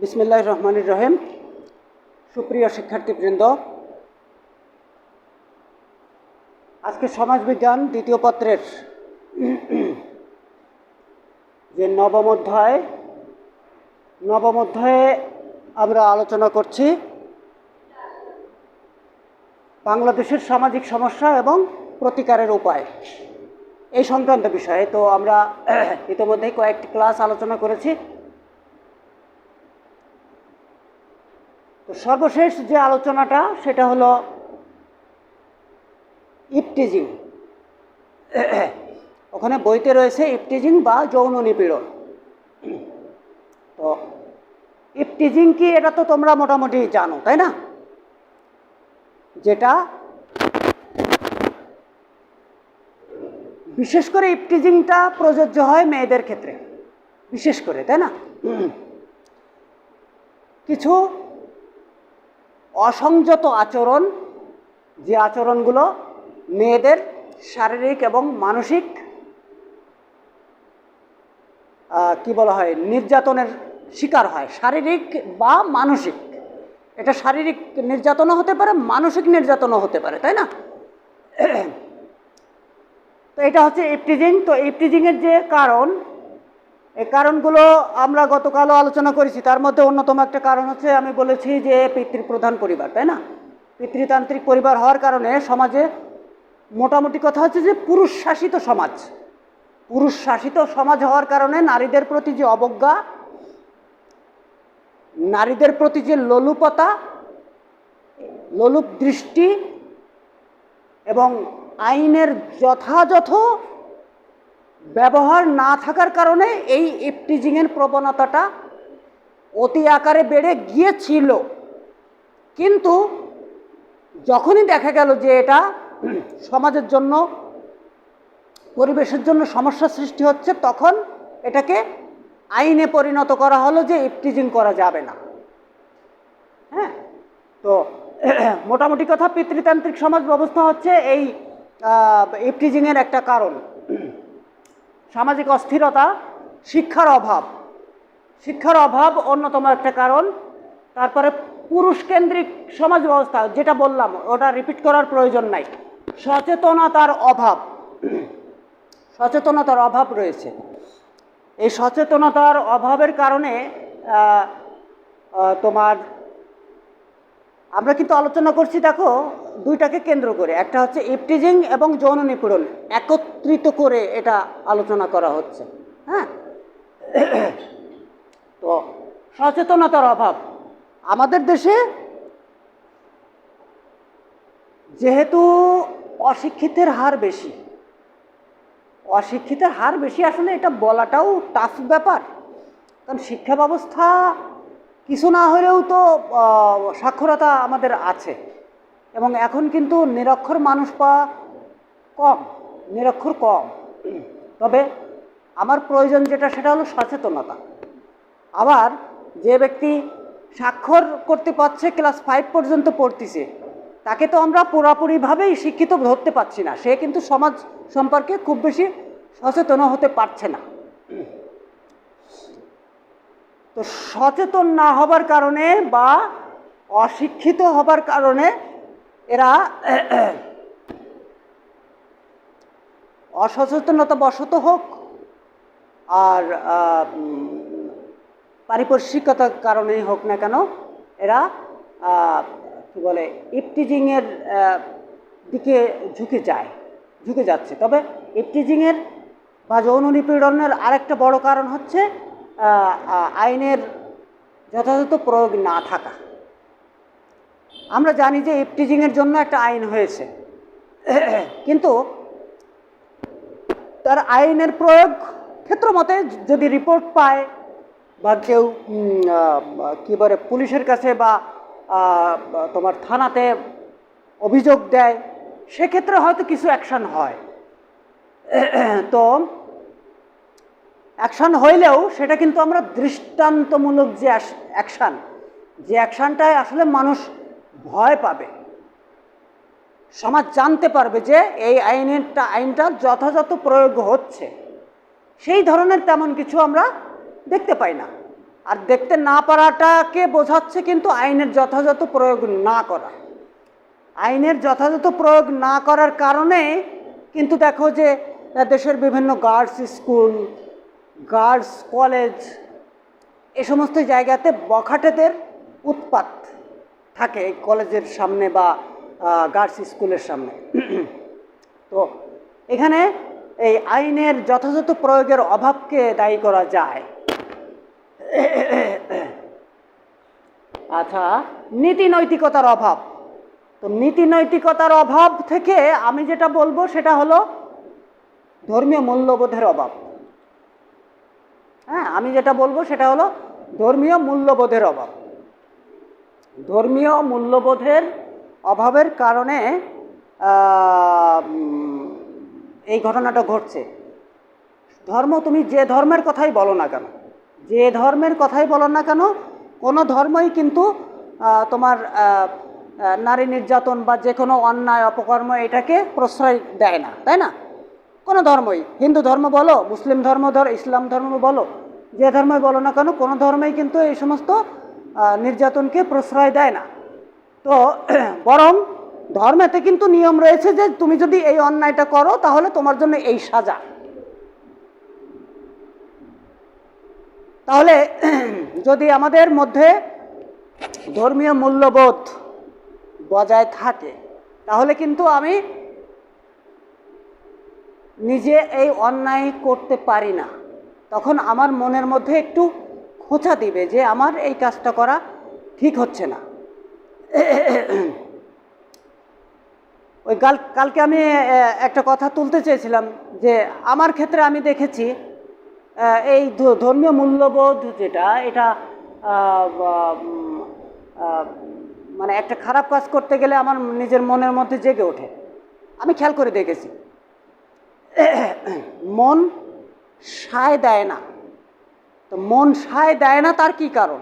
বিসমিল্লাহ রহমানুর রহিম। সুপ্রিয় শিক্ষার্থীবৃন্দ, আজকে সমাজবিজ্ঞান দ্বিতীয় পত্রের যে নবম অধ্যায়, নবম অধ্যায়ে আমরা আলোচনা করছি বাংলাদেশের সামাজিক সমস্যা এবং প্রতিকারের উপায় এই সংক্রান্ত বিষয়ে। তো আমরা ইতিমধ্যেই কয়েকটি ক্লাস আলোচনা করেছি। তো সর্বশেষ যে আলোচনাটা, সেটা হলো ইপটিজিং। ওখানে বইতে রয়েছে ইপটিজিং বা যৌন নিপীড়ন। তো ইপটিজিং কি, এটা তো তোমরা মোটামুটি জানো, তাই না? যেটা বিশেষ করে ইপটিজিংটা প্রযোজ্য হয় মেয়েদের ক্ষেত্রে। বিশেষ করে, তাই না? কিছু অসংযত আচরণ, যে আচরণগুলো মেয়েদের শারীরিক এবং মানসিক কি বলা হয়, নির্যাতনের শিকার হয়, শারীরিক বা মানসিক। এটা শারীরিক নির্যাতনও হতে পারে, মানসিক নির্যাতনও হতে পারে, তাই না? তো এটা হচ্ছে ইপটিজিং। তো ইপটিজিংয়ের যে কারণ এই কারণগুলো আমরা গতকালও আলোচনা করেছি। তার মধ্যে অন্যতম একটা কারণ হচ্ছে, আমি বলেছি যে পিতৃপ্রধান পরিবার, তাই না? পিতৃতান্ত্রিক পরিবার হওয়ার কারণে সমাজে মোটামুটি কথা হচ্ছে যে পুরুষ শাসিত সমাজ পুরুষ শাসিত সমাজ হওয়ার কারণে নারীদের প্রতি যে অবজ্ঞা, নারীদের প্রতি যে লোলুপতা, লোলুপ দৃষ্টি এবং আইনের যথাযথ ব্যবহার না থাকার কারণে এই ইপটিজিংয়ের প্রবণতাটা অতি আকারে বেড়ে গিয়েছিল। কিন্তু যখনই দেখা গেল যে এটা সমাজের জন্য, পরিবেশের জন্য সমস্যা সৃষ্টি হচ্ছে, তখন এটাকে আইনে পরিণত করা হলো যে ইপটিজিং করা যাবে না। হ্যাঁ? তো মোটামুটি কথা পিতৃতান্ত্রিক সমাজ ব্যবস্থা হচ্ছে এই ইপটিজিংয়ের একটা কারণ। সামাজিক অস্থিরতা, শিক্ষার অভাব। শিক্ষার অভাব অন্যতম একটা কারণ। তারপরে পুরুষ কেন্দ্রিক সমাজ ব্যবস্থা, যেটা বললাম, ওটা রিপিট করার প্রয়োজন নাই। সচেতনতার অভাব। সচেতনতার অভাব রয়েছে। এই সচেতনতার অভাবের কারণে তোমার, আমরা কিন্তু আলোচনা করছি, দেখো দুইটাকে কেন্দ্র করে, একটা হচ্ছে ইপটিজিং এবং যৌন নিপীড়ন, একত্রিত করে এটা আলোচনা করা হচ্ছে হ্যাঁ? তো সচেতনতার অভাব। আমাদের দেশে যেহেতু অশিক্ষিতের হার বেশি, অশিক্ষিতের হার বেশি আসলে এটা বলাটাও টাফ ব্যাপার, কারণ শিক্ষা ব্যবস্থা কিছু না হলেও তো সাক্ষরতা আমাদের আছে। এবং এখন কিন্তু নিরক্ষর মানুষ পাওয়া কম, নিরক্ষর কম। তবে আমার প্রয়োজন যেটা, সেটা হলো সচেতনতা। আবার যে ব্যক্তি স্বাক্ষর করতে পারছে, ক্লাস ফাইভ পর্যন্ত পড়তেছে, তাকে তো আমরা পুরোপুরিভাবেই শিক্ষিত ধরতে পারছি না। সে কিন্তু সমাজ সম্পর্কে খুব বেশি সচেতন হতে পারছে না। তো সচেতন না হবার কারণে বা অশিক্ষিত হবার কারণে এরা, অসচেতনতা বশত হোক আর পারিপার্শ্বিকতার কারণেই হোক না কেন, এরা কি বলে, ইপটিজিংয়ের দিকে ঝুঁকে যায়, ঝুঁকে যাচ্ছে। তবে ইপটিজিংয়ের বা যৌন নিপীড়নের আরেকটা বড় কারণ হচ্ছে আইনের যথাযথ প্রয়োগ না থাকা। আমরা জানি যে ইপটিজিংয়ের জন্য একটা আইন হয়েছে। কিন্তু তার আইনের প্রয়োগ ক্ষেত্র মতে যদি রিপোর্ট পায় বা কেউ কী বলে, পুলিশের কাছে বা তোমার থানাতে অভিযোগ দেয়, সেক্ষেত্রে হয়তো কিছু অ্যাকশান হয়। তো অ্যাকশান হইলেও সেটা কিন্তু আমরা দৃষ্টান্তমূলক যে অ্যাকশান, যে অ্যাকশানটায় আসলে মানুষ পাবে। সমাজ জানতে পারবে যে এই আইনেরটা আইনটা যথাযথ প্রয়োগ হচ্ছে। সেই ধরনের তেমন কিছু আমরা দেখতে পাই না। আর দেখতে না পারাটাকে বোঝাচ্ছে কিন্তু আইনের যথাযথ প্রয়োগ না করা। আইনের যথাযথ প্রয়োগ না করার কারণে কিন্তু দেখো যে, দেশের বিভিন্ন গার্লস স্কুল, গার্লস কলেজ, এ সমস্ত জায়গাতে বখাটেদের উৎপাত। থাকে কলেজের সামনে বা গার্লস স্কুলের সামনে। তো এখানে এই আইনের যথাযথ প্রয়োগের অভাবকে দায়ী করা যায়। আচ্ছা নীতি নৈতিকতার অভাব। তো নীতি নৈতিকতার অভাব থেকে আমি যেটা বলব সেটা হলো ধর্মীয় মূল্যবোধের অভাব। হ্যাঁ আমি যেটা বলব সেটা হলো ধর্মীয় মূল্যবোধের অভাব। ধর্মীয় মূল্যবোধের অভাবের কারণে এই ঘটনাটা ঘটছে। ধর্ম তুমি যে ধর্মের কথাই বলো না কেন, যে ধর্মের কথাই বলো না কেন, কোনো ধর্মই কিন্তু তোমার নারী নির্যাতন বা যে কোনো অন্যায়, অপকর্ম এটাকে প্রশ্রয় দেয় না, তাই না? কোনো ধর্মই। হিন্দু ধর্ম বলো, মুসলিম ধর্ম ধর, ইসলাম ধর্ম বলো, যে ধর্মই বলো না কেন, কোনো ধর্মই কিন্তু এই সমস্ত নির্যাতনকে প্রশ্রয় দেয় না। তো বরং ধর্মেতে কিন্তু নিয়ম রয়েছে যে তুমি যদি এই অন্যায়টা করো, তাহলে তোমার জন্য এই সাজা। তাহলে যদি আমাদের মধ্যে ধর্মীয় মূল্যবোধ বজায় থাকে, তাহলে কিন্তু আমি নিজে এই অন্যায় করতে পারি না। তখন আমার মনের মধ্যে একটু খোঁচা দিবে যে আমার এই কাজটা করা ঠিক হচ্ছে না। ওই কাল, কালকে আমি একটা কথা তুলতে চেয়েছিলাম যে আমার ক্ষেত্রে আমি দেখেছি এই ধর্মীয় মূল্যবোধ যেটা, এটা মানে একটা খারাপ কাজ করতে গেলে আমার নিজের মনের মধ্যে জেগে ওঠে। আমি খেয়াল করে দেখেছি। মন সায় দেয় না। তো মন সায় দেয় না তার কি কারণ?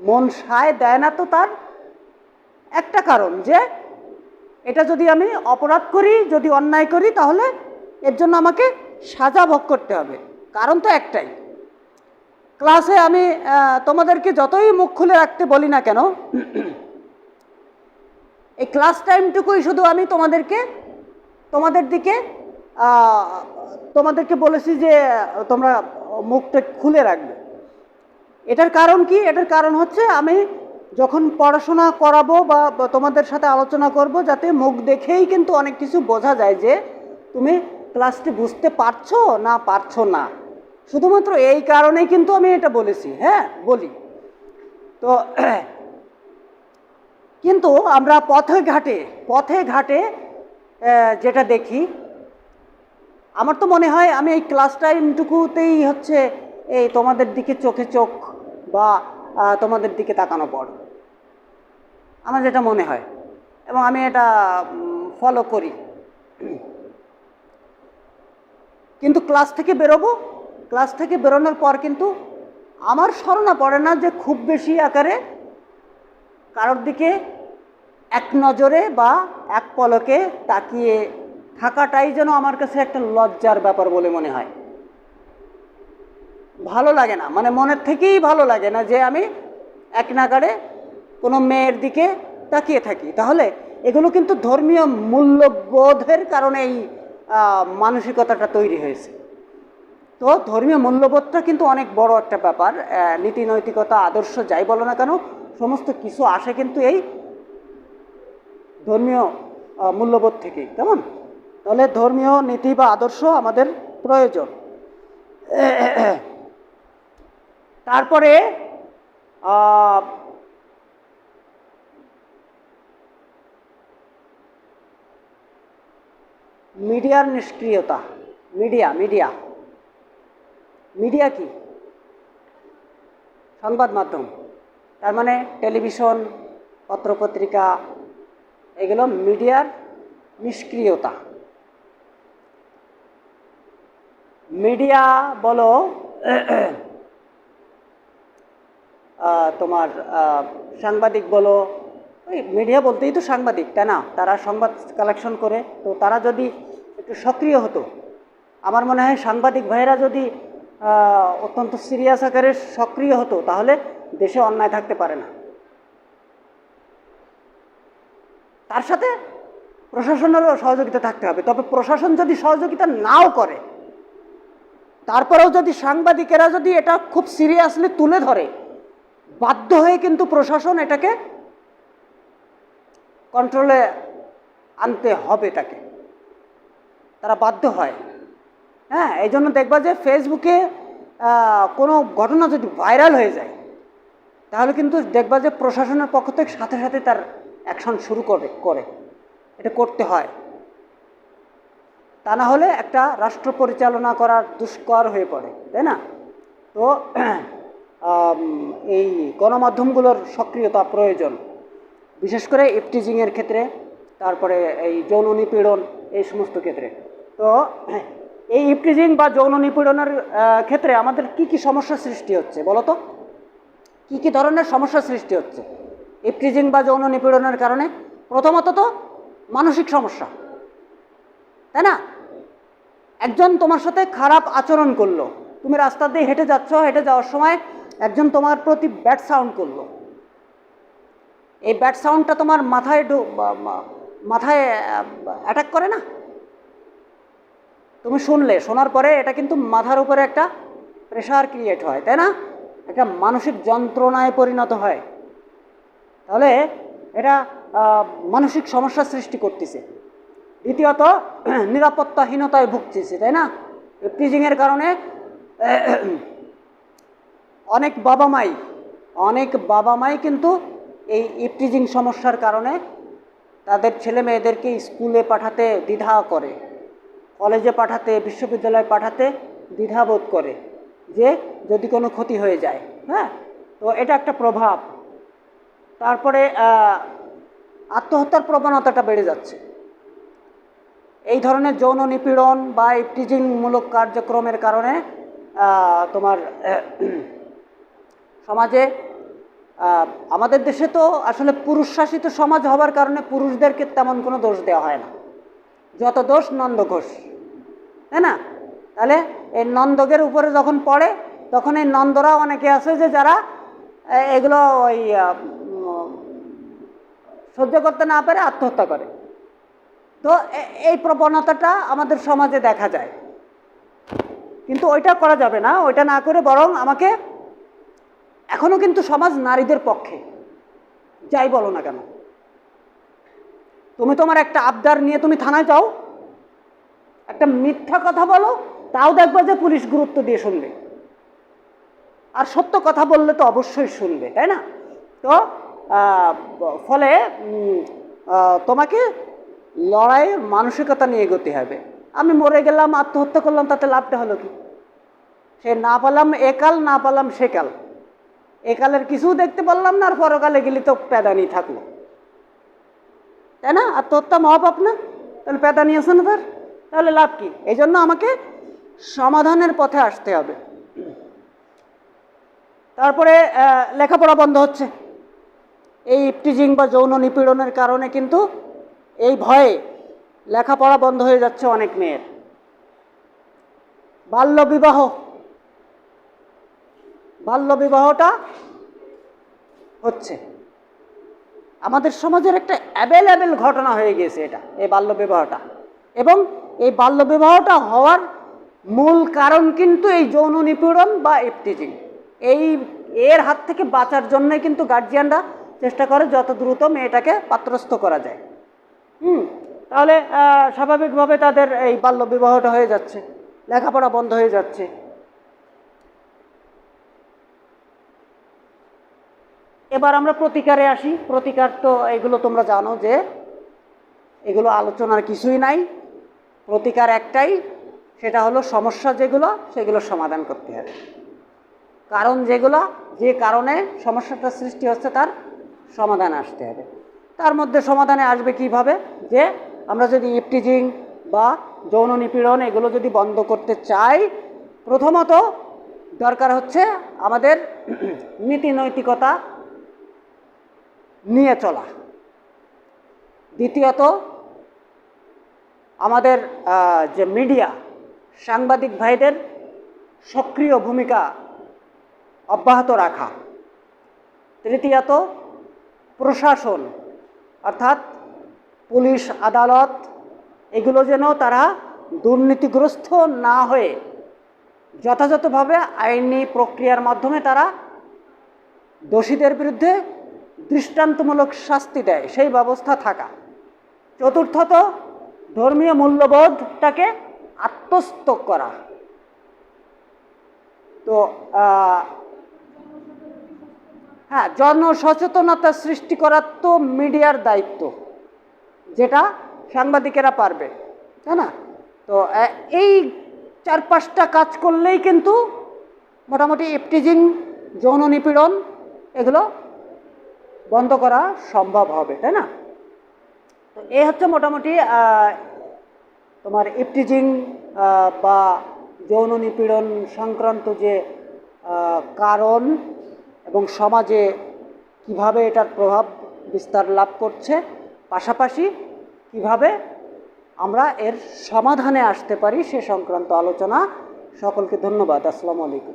মন সায় দেয় না তো তার একটা কারণ যে, এটা যদি আমি অপরাধ করি, যদি অন্যায় করি, তাহলে এর জন্য আমাকে সাজা ভোগ করতে হবে। কারণ তো একটাই। ক্লাসে আমি তোমাদেরকে যতই মুখ খুলে রাখতে বলি না কেন, এই ক্লাস টাইমটুকুই শুধু আমি তোমাদেরকে, তোমাদের দিকে তোমাদেরকে বলেছি যে তোমরা মুখটা খুলে রাখবে। এটার কারণ কি? এটার কারণ হচ্ছে আমি যখন পড়াশোনা করাবো বা তোমাদের সাথে আলোচনা করব, যাতে মুখ দেখেই কিন্তু অনেক কিছু বোঝা যায় যে তুমি ক্লাসটি বুঝতে পারছ না পারছ না। শুধুমাত্র এই কারণেই কিন্তু আমি এটা বলেছি হ্যাঁ? বলি। তো কিন্তু আমরা পথে ঘাটে পথে ঘাটে যেটা দেখি আমার তো মনে হয় আমি এই ক্লাস টাইমটুকুতেই হচ্ছে এই তোমাদের দিকে চোখে চোখ বা তোমাদের দিকে তাকানো পড়। আমার যেটা মনে হয়। এবং আমি এটা ফলো করি। কিন্তু ক্লাস থেকে বেরোবো ক্লাস থেকে বেরোনোর পর কিন্তু আমার স্মরণা পড়ে না যে খুব বেশি আকারে কারোর দিকে এক নজরে বা এক পলকে তাকিয়ে থাকাটাই যেন আমার কাছে একটা লজ্জার ব্যাপার বলে মনে হয়। ভালো লাগে না মানে মনের থেকেই ভালো লাগে না যে আমি এক নাগারে কোনো মেয়ের দিকে তাকিয়ে থাকি। তাহলে এগুলো কিন্তু ধর্মীয় মূল্যবোধের কারণে এই মানসিকতাটা তৈরি হয়েছে। তো ধর্মীয় মূল্যবোধটা কিন্তু অনেক বড় একটা ব্যাপার নীতি নৈতিকতা, আদর্শ যাই বলো না কেন, সমস্ত কিছু আসে কিন্তু এই ধর্মীয় মূল্যবোধ থেকেই। কেমন? তাহলে ধর্মীয় নীতি বা আদর্শ আমাদের প্রয়োজন। তারপরে মিডিয়ার নিষ্ক্রিয়তা। Media media. মিডিয়া কি? সংবাদ মাধ্যম। তার মানে টেলিভিশন, পত্রপত্রিকা, এগুলো মিডিয়ার নিষ্ক্রিয়তা। মিডিয়া বলো তোমার সাংবাদিক বলো, ওই মিডিয়া বলতেই তো সাংবাদিক, তাই না? তারা সংবাদ কালেকশন করে, তো তারা যদি একটু সক্রিয় হতো, আমার মনে হয় সাংবাদিক ভাইয়েরা যদি অত্যন্ত সিরিয়াস আকারে সক্রিয় হতো, তাহলে দেশে অন্যায় থাকতে পারে না। তার সাথে প্রশাসনেরও সহযোগিতা থাকতে হবে, তবে প্রশাসন যদি সহযোগিতা নাও করে তারপরেও যদি সাংবাদিকেরা যদি এটা খুব সিরিয়াসলি তুলে ধরে, বাধ্য হয়ে কিন্তু প্রশাসন এটাকে কন্ট্রোলে আনতে হবে তাকে। তারা বাধ্য হয়। হ্যাঁ এই জন্য দেখবা যে ফেসবুকে কোনো ঘটনা যদি ভাইরাল হয়ে যায়, তাহলে কিন্তু দেখবা যে প্রশাসনের পক্ষ থেকে সাথে সাথে তার অ্যাকশন শুরু করে করে। এটা করতে হয়। তা না হলে একটা রাষ্ট্র পরিচালনা করার দুষ্কর হয়ে পড়ে, তাই না? তো এই গণমাধ্যমগুলোর সক্রিয়তা প্রয়োজন। বিশেষ করে ইফটিজিংয়ের ক্ষেত্রে, তারপরে এই যৌন নিপীড়ন, এই সমস্ত ক্ষেত্রে। তো, এই ইফটিজিং বা যৌন নিপীড়নের ক্ষেত্রে আমাদের কি কি সমস্যা সৃষ্টি হচ্ছে বলো তো? কী কী ধরনের সমস্যা সৃষ্টি হচ্ছে? ইফটিজিং বা যৌন নিপীড়নের কারণে? প্রথমত তো মানসিক সমস্যা, তাই না? একজন তোমার সাথে খারাপ আচরণ করল। তুমি রাস্তা দিয়ে হেঁটে যাচ্ছ, হেঁটে যাওয়ার সময় একজন তোমার প্রতি ব্যাড সাউন্ড করল। এই ব্যাড সাউন্ডটা তোমার মাথায় মাথায় অ্যাটাক করে না? তুমি শুনলে, শোনার পরে এটা কিন্তু মাথার উপরে একটা প্রেশার ক্রিয়েট হয়, তাই না? একটা মানসিক যন্ত্রণায় পরিণত হয়। তাহলে এটা মানসিক সমস্যা সৃষ্টি করতেছে। দ্বিতীয়ত, নিরাপত্তাহীনতায় ভুগতেছে তাই না? প্রিজিংয়ের কারণে, অনেক বাবা মাই অনেক বাবা মাই কিন্তু এই ইপটিজিং সমস্যার কারণে তাদের ছেলে মেয়েদেরকে স্কুলে পাঠাতে দ্বিধা করে, কলেজে পাঠাতে, বিশ্ববিদ্যালয়ে পাঠাতে দ্বিধাবোধ করে যে যদি কোনো ক্ষতি হয়ে যায় হ্যাঁ? তো এটা একটা প্রভাব। তারপরে আত্মহত্যার প্রবণতাটা বেড়ে যাচ্ছে। এই ধরনের যৌন নিপীড়ন বা ইপটিজিংমূলক কার্যক্রমের কারণে তোমার সমাজে আমাদের দেশে তো আসলে পুরুষ শাসিত সমাজ হবার কারণে পুরুষদেরকে তেমন কোনো দোষ দেওয়া হয় না। যত দোষ নন্দ ঘোষ, তাই না? তাহলে এই নন্দকের উপরে যখন পড়ে, তখন এই নন্দরা অনেকে আছে যে যারা এগুলো ওই সহ্য করতে না পারে আত্মহত্যা করে। তো এই প্রবণতাটা আমাদের সমাজে দেখা যায়। কিন্তু ওইটা করা যাবে না, ওইটা না করে বরং আমাকে এখনও কিন্তু সমাজ নারীদের পক্ষে, যাই বলো না কেন। তুমি তোমার একটা আবদার নিয়ে তুমি থানায় যাও, একটা মিথ্যা কথা বলো, তাও দেখবা যে পুলিশ গুরুত্ব দিয়ে শুনবে। আর সত্য কথা বললে তো অবশ্যই শুনবে, তাই না? তো ফলে তোমাকে লড়াইয়ের মানসিকতা নিয়ে এগোতে হবে। আমি মরে গেলাম, আত্মহত্যা করলাম, তাতে লাভটা হলো কি? সে না পালাম একাল না পালাম সেকাল একালের কিছু দেখতে পারলাম না, আর পরকালে গেলে তো প্যাদানি থাকল। তাই না? আত্মহত্যা মহাপাপ না? তাহলে প্যাদানি আছে না তার? তাহলে লাভ কি? এই জন্য আমাকে সমাধানের পথে আসতে হবে। তারপরে লেখাপড়া বন্ধ হচ্ছে। এই ইপটিজিং বা যৌন নিপীড়নের কারণে কিন্তু এই ভয়ে লেখাপড়া বন্ধ হয়ে যাচ্ছে অনেক মেয়ের। বাল্যবিবাহ। বাল্যবিবাহটা হচ্ছে। আমাদের সমাজের একটা অ্যাভেলেবেল ঘটনা হয়ে গিয়েছে এটা, এই বাল্যবিবাহটা। এবং এই বাল্যবিবাহটা হওয়ার মূল কারণ কিন্তু এই যৌন নিপীড়ন বা ইফটিজিং এই, এর হাত থেকে বাঁচার জন্য কিন্তু গার্জিয়ানরা চেষ্টা করে যত দ্রুত মেয়েটাকে পাত্রস্থ করা যায়। হুম, তাহলে স্বাভাবিকভাবে তাদের এই বাল্য বিবাহটা হয়ে যাচ্ছে, লেখাপড়া বন্ধ হয়ে যাচ্ছে। এবার আমরা প্রতিকারে আসি। প্রতিকার তো এগুলো তোমরা জানো যে, এগুলো আলোচনার কিছুই নাই। প্রতিকার একটাই, সেটা হলো সমস্যা যেগুলো, সেগুলো সমাধান করতে হবে। কারণ যেগুলো, যে কারণে সমস্যাটা সৃষ্টি হচ্ছে তার সমাধান আসতে হবে। তার মধ্যে সমাধানে আসবে কীভাবে? যে আমরা যদি ইফটিজিং বা যৌন নিপীড়ন এগুলো যদি বন্ধ করতে চাই, প্রথমত দরকার হচ্ছে আমাদের নীতি নৈতিকতা নিয়ে চলা। দ্বিতীয়ত, আমাদের যে মিডিয়া, সাংবাদিক ভাইদের সক্রিয় ভূমিকা অব্যাহত রাখা। তৃতীয়ত, প্রশাসন অর্থাৎ পুলিশ, আদালত, এগুলো যেন তারা দুর্নীতিগ্রস্ত না হয়ে যথাযথভাবে আইনি প্রক্রিয়ার মাধ্যমে তারা দোষীদের বিরুদ্ধে দৃষ্টান্তমূলক শাস্তি দেয়, সেই ব্যবস্থা থাকা। চতুর্থত, ধর্মীয় মূল্যবোধটাকে আত্মস্থ করা। তো হ্যাঁ জনসচেতনতা সৃষ্টি করার তো মিডিয়ার দায়িত্ব, যেটা সাংবাদিকেরা পারবে, তাই না? তো এই চার পাঁচটা কাজ করলেই কিন্তু মোটামুটি ইপটিজিং যৌন নিপীড়ন এগুলো বন্ধ করা সম্ভব হবে, তাই না? তো এই হচ্ছে মোটামুটি তোমার ইপটিজিং বা যৌন নিপীড়ন সংক্রান্ত যে কারণ এবং সমাজে কীভাবে এটার প্রভাব বিস্তার লাভ করছে, পাশাপাশি কীভাবে আমরা এর সমাধানে আসতে পারি সে সংক্রান্ত আলোচনা সকলকে ধন্যবাদ। আসসালামু আলাইকুম।